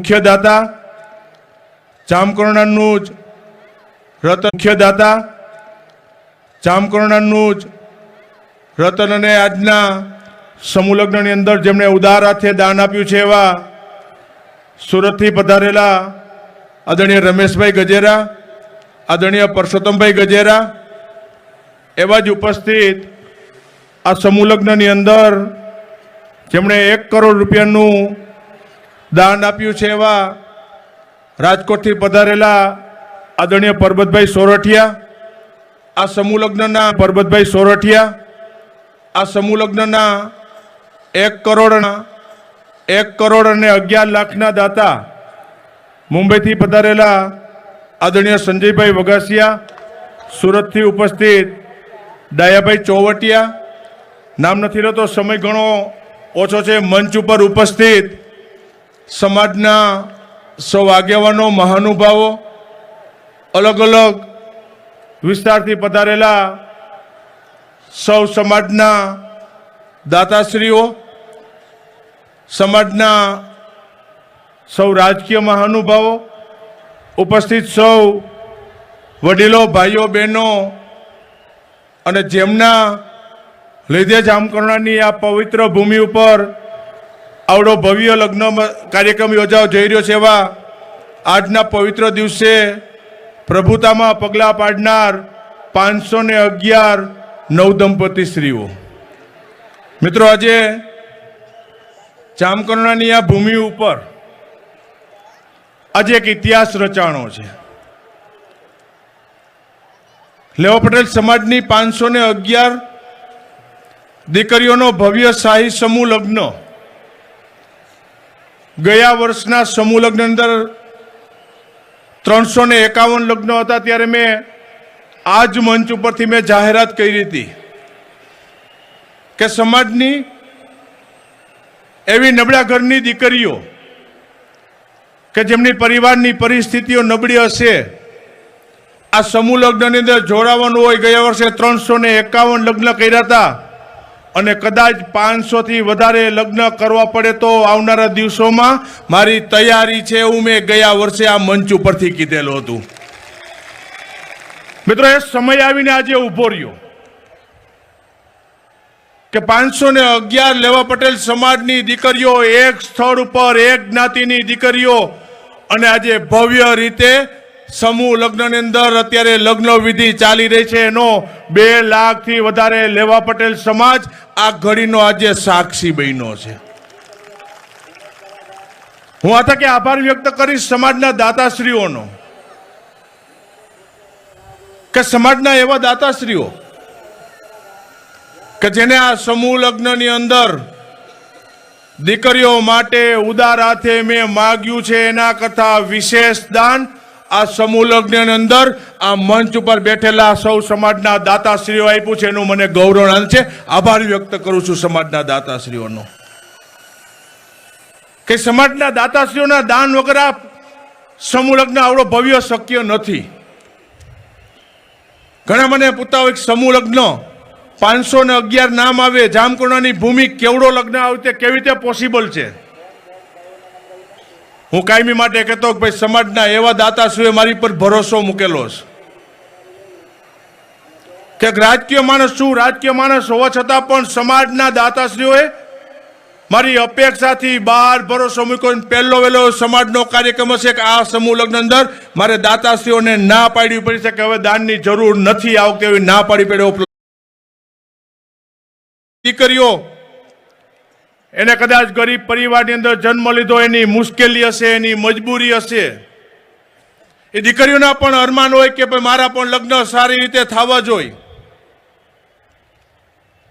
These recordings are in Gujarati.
મુખ્ય દાતા જામકરણાનું જ રતન મુખ્ય દાતા જામકરણાનું જ રતન અને આજના સમૂહલગ્નની અંદર જેમણે ઉદાર હાથે દાન આપ્યું છે એવા સુરતથી પધારેલા આદરણીય રમેશભાઈ ગજેરા, આદરણીય પરસોત્તમભાઈ ગજેરા એવા જ ઉપસ્થિત આ સમૂહલગ્નની અંદર જેમણે એક કરોડ રૂપિયાનું દાન આપ્યું છે એવા રાજકોટથી પધારેલા આદરણીય પરબતભાઈ સોરઠિયા, આ સમૂહલગ્નના પરબતભાઈ સોરઠિયા, આ સમૂહલગ્નના એક કરોડના એક કરોડ અને અગિયાર લાખના દાતા મુંબઈથી પધારેલા આદરણીય સંજયભાઈ વગાસિયા સુરતથી ઉપસ્થિત ડાયાભાઈ ચોવટિયા, નામ નથી રહેતો, સમય ઘણો ઓછો છે, મંચ ઉપર ઉપસ્થિત સમાજના સૌ આગેવાનો, મહાનુભાવો અલગ અલગ વિસ્તારથી પધારેલા સૌ સમાજના દાતાશ્રીઓ, સમાજના સૌ રાજકીય મહાનુભાવો, ઉપસ્થિત સૌ વડીલો, ભાઈઓ, બહેનો અને જેમના લીધે જામકરણાની આ પવિત્ર ભૂમિ ઉપર આવડો ભવ્ય લગ્ન કાર્યક્રમ યોજાવા જઈ રહ્યો છે એવા આજના પવિત્ર દિવસે પ્રભુતામાં પગલાં પાડનાર પાંચસો ને અગિયાર નવદંપતિ સ્ત્રીઓ. મિત્રો, આજે જામકરણાની આ ભૂમિ ઉપર આજે એક ઇતિહાસ રચાણો છે. લેવા પટેલ, સમાજની પાંચસો ને અગિયાર દીકરીઓનો ભવ્ય શાહી સમૂહ લગ્ન ગયા વર્ષના સમૂહ લગ્ન અંદર ત્રણસો ને એકાવન લગ્ન હતા ત્યારે મેં આ જ મંચ ઉપરથી મેં જાહેરાત કરી હતી કે સમાજની એવી નબળા ઘરની દીકરીઓ કે જેમની પરિવારની પરિસ્થિતિઓ નબળી હશે, આ સમૂહ લગ્નની અંદર જોડાવાનું હોય. ગયા વર્ષે ત્રણસો ને એકાવન લગ્ન કર્યા હતા. અને કદાચ પાંચસોથી વધારે લગ્ન કરવા પડે તો આવનારા દિવસોમાં મારી તૈયારી છે એવું મેં ગયા વર્ષે આ મંચ ઉપરથી કીધેલું હતું. મિત્રો, એ સમય આવીને આજે ઊભો રહ્યો. કે પાંચસો ને અગિયાર લેવા પટેલ સમાજની દીકરીઓ એક સ્થળ ઉપર, એક જ્ઞાતિની દીકરીઓ અને આજે ભવ્ય રીતે સમૂહ લગ્નની અંદર અત્યારે લગ્ન વિધિ ચાલી રહી છે. એનો બે લાખથી વધારે લેવા પટેલ સમાજ આ ઘડીનો આજે સાક્ષી બન્યો છે. હું આ તકે આભાર વ્યક્ત કરીશ સમાજના દાતાશ્રીઓનો. કે સમાજના એવા દાતાશ્રીઓ કે જેને આ સમૂહ લગ્નની અંદર દીકરીઓ માટે ઉદાર હાથે મેં માગ્યું છે. એના કરતા વિશેષ દાન આ સમૂહ લગ્નની અંદર આ મંચ ઉપર બેઠેલા સૌ સમાજના દાતાશ્રીઓ આપ્યું છે, એનું મને ગૌરવ છે. આભાર વ્યક્ત કરું છું સમાજના દાતાશ્રીઓનો. કે સમાજના દાતાશ્રીઓના દાન વગર આ સમૂહ લગ્ન આવડો ભવ્ય શક્ય નથી. ઘણા મને પૂછતા હોય સમૂહ લગ્ન પાંચસો ને અગિયાર નામ આવે જામકુંડાની ભૂમિ કેવડો લગ્ન આવે, તે કેવી રીતે પોસિબલ છે? હું કાયમી માટે કહેતો કે ભાઈ સમાજના એવા દાતાશ્રીઓએ મારી પર ભરોસો મૂકેલો છે. કે રાજકીય માણસ છું, રાજકીય માણસ હોવા છતાં પણ સમાજના દાતાશ્રીઓએ મારી અપેક્ષાથી બહાર ભરોસો મૂક્યો પહેલો વહેલો સમાજનો કાર્યક્રમ હશે કે આ સમૂહ લગ્ન અંદર મારે દાતાશ્રીઓને ના પાડવી પડી છે કે હવે દાનની જરૂર નથી આ વખતે એવી ના પાડી પડે. દીકરીઓ એને કદાચ ગરીબ પરિવારની અંદર જન્મ લીધો, એની મુશ્કેલી હશે, એની મજબૂરી હશે. એ દીકરીઓના પણ અરમાન હોય કે ભાઈ મારા પણ લગ્ન સારી રીતે થવા જોઈએ.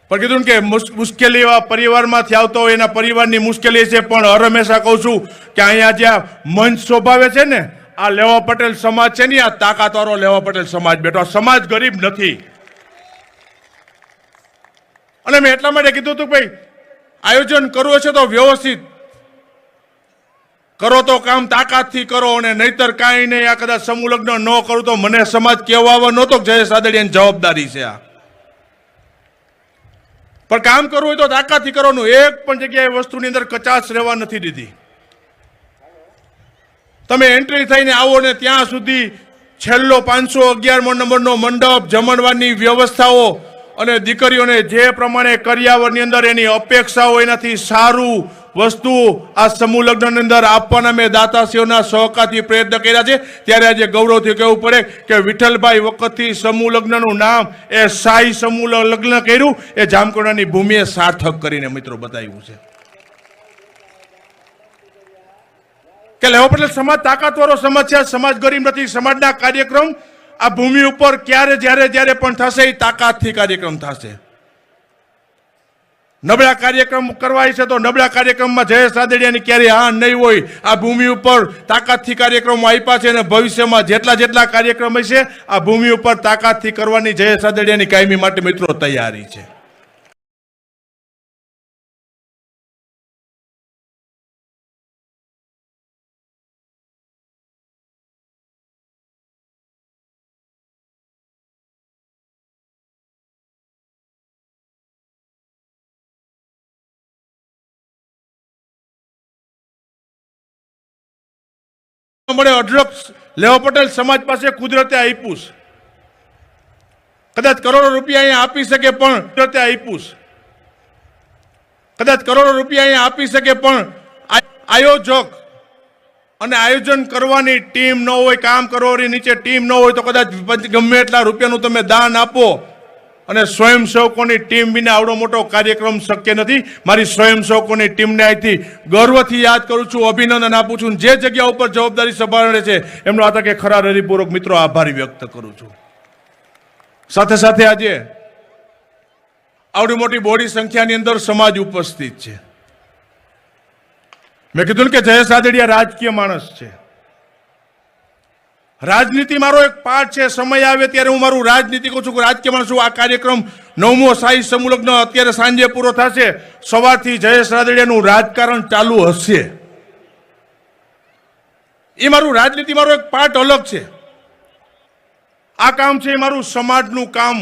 પણ કીધું કે મુશ- મુશ્કેલી એવા પરિવારમાંથી આવતો હોય, એના પરિવારની મુશ્કેલી છે, પણ હર હંમેશા કહું છું કે અહીંયા જ્યાં મંચ સ્વભાવે છે ને, આ લેવા પટેલ સમાજ છે ને, આ તાકાતવારો લેવા પટેલ સમાજ બેઠો. સમાજ ગરીબ નથી. અને મેં એટલા માટે કીધું હતું ભાઈ આયોજન કરવું છે તો વ્યવસ્થિત. કરો તો કામ તાકાતથી કરો અને નહીતર કાંઈ નહીં. આ કદાચ સમૂહ ન કરું તો મને સમાજ આવવા નહોતો જયેશ આદડિયાની જવાબદારી છે આ. પણ કામ કરવું હોય તો તાકાતથી કરવાનું. એક પણ જગ્યાએ વસ્તુની અંદર કચાશ રહેવા નથી દીધી. તમે એન્ટ્રી થઈને આવો ને ત્યાં સુધી છેલ્લો પાંચસો અગિયારમો નંબરનો મંડપ જમણવાની વ્યવસ્થાઓ અને દીકરીઓને જે પ્રમાણે કરિયાવરની અંદર એની અપેક્ષાઓ એનાથી સારું વસ્તુ આ સમૂહ લગ્નની અંદર આપવાના મેં દાતાશ્રીઓના સહકારથી પ્રયત્ન કર્યા છે. ત્યારે આજે ગૌરવથી કહેવું પડે કે વિઠ્ઠલભાઈ વખતથી સમૂહ લગ્નનું નામ એ સાઈ સમૂહ લગ્ન કર્યું. એ જામકંડોની ભૂમિએ સાર્થક કરીને મિત્રો બતાવ્યું છે. કે લેવો પટેલ, સમાજ તાકાતવાળો સમાજ છે. સમાજ ગરીબ નથી. સમાજના કાર્યક્રમ આ ભૂમિ ઉપર ક્યારે, જ્યારે જ્યારે પણ થશે એ તાકાતથી કાર્યક્રમ થશે. નબળા કાર્યક્રમ કરવાય છે તો નબળા કાર્યક્રમમાં જયેશ રાદડિયાની ક્યારે હા નહીં હોય. આ ભૂમિ ઉપર તાકાતથી કાર્યક્રમો આપ્યા છે અને ભવિષ્યમાં જેટલા જેટલા કાર્યક્રમ હશે, આ ભૂમિ ઉપર તાકાતથી કરવાની જયેશ રાદડિયાની કાયમી માટે મિત્રો તૈયારી છે. મળે અઢળક લેવા પટેલ સમાજ પાસે કુદરતે આપ્યું કદાચ કરોડો રૂપિયા અહીંયા આપી શકે પણ કુદરતે આપ્યું કદાચ કરોડો રૂપિયા અહીંયા આપી શકે પણ આયોજક અને આયોજન કરવાની ટીમ ન હોય, કામ કરવાની નીચે ટીમ ન હોય તો કદાચ ગમે એટલા રૂપિયાનું તમે દાન આપો. અને સ્વયંસેવકોની ટીમ વિના આવડો મોટો કાર્યક્રમ શક્ય નથી. મારી સ્વયંસેવકોની ટીમને અહીંથી ગર્વથી યાદ કરું છું, અભિનંદન આપું છું. જે જગ્યા ઉપર જવાબદારી સંભાળે છે, એમનો આ તકે ખરા હૃદયપૂર્વક મિત્રો આભાર વ્યક્ત કરું છું. સાથે સાથે આજે આવડી મોટી બોડી સંખ્યાની અંદર સમાજ ઉપસ્થિત છે. મેં કીધું કે જયેશ રાદડિયા રાજકીય માણસ છે. રાજનીતિ મારો એક પાઠ છે, સમય આવે ત્યારે હું મારું રાજનીતિ કહું છું કે રાજકીયમાં છું આ કાર્યક્રમ નવમો સાહી સમુલગ્ન અત્યારે સાંજે પૂરો થશે. સવારથી જયેશ રાદડિયાનું રાજકારણ ચાલુ હશે. એ મારું રાજનીતિ મારો એક પાર્ટ અલગ છે. આ કામ છે એ મારું સમાજનું કામ,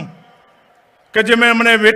કે જે મેં મને